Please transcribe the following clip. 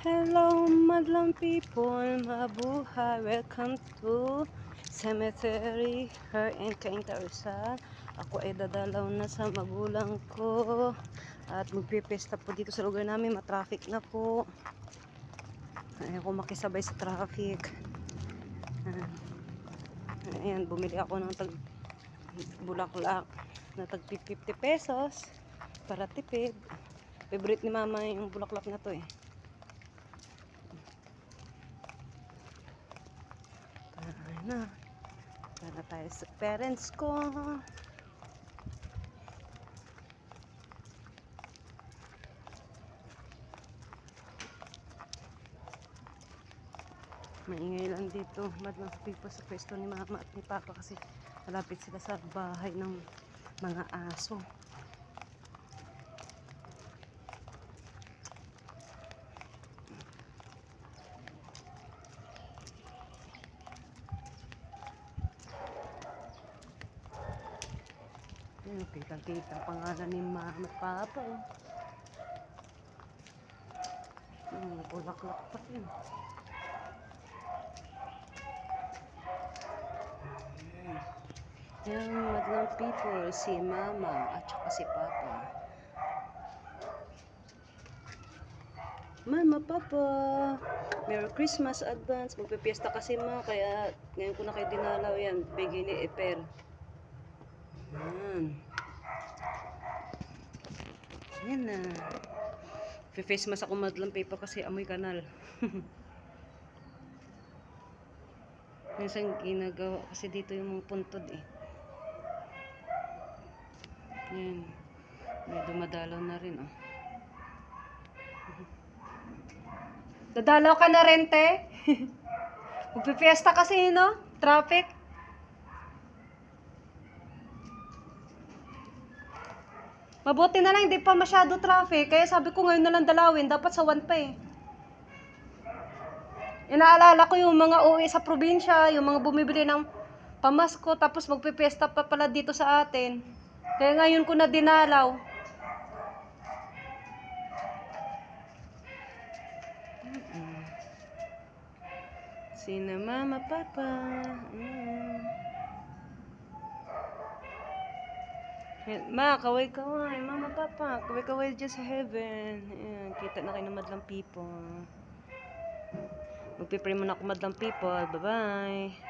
Hello, madlang people, mabuhay. Welcome to Cemetery, Her and Kainta Rizal. Ako ay dadalaw na sa magulang ko. At magpipesta po dito sa lugar namin. Matraffic na po. Ayaw ko makisabay sa traffic. Ah. Ayan, bumili ako ng tag bulaklak na tag 50 pesos para tipid. Favorite ni mama yung bulaklak na to eh. Na. Tara tayo sa parents ko. Maingay lang dito. Madlang people sa pwesto ni mama at ni papa kasi malapit sila sa bahay ng mga aso. Ayun, kitang-kita ang pangalan ni mama at papa. Oh. Hmm, bulaklak pa yun. Yung madlang people, si mama at saka si papa. Mama, papa, Merry Christmas advance. Magpipiesta kasi ma, kaya ngayon ko na kayo dinalaw yan. Bigay ni Eper. Yan. Yan na. Piface mas ako madlang paper kasi amoy kanal. Minsan ginagawa kasi dito yung mga puntod eh. Yan. May dumadalaw na rin oh. Dadalaw ka na rin, te? Magpipiesta kasi, no? Traffic. Mabuti na lang, hindi pa masyado traffic. Kaya sabi ko ngayon na lang dalawin. Dapat sa 1 pa eh. Inaalala ko yung mga uwi sa probinsya, yung mga bumibili ng pamasko, tapos magpipiesta pa pala dito sa atin. Kaya ngayon ko na dinalaw. Sina mama, papa. Mm. Yan, Ma, kaway-kaway. Mama, papa. Kaway-kaway dyan sa heaven. Ayan, kita na kayo ng madlang people. Magpipray muna ako madlang people. Bye-bye.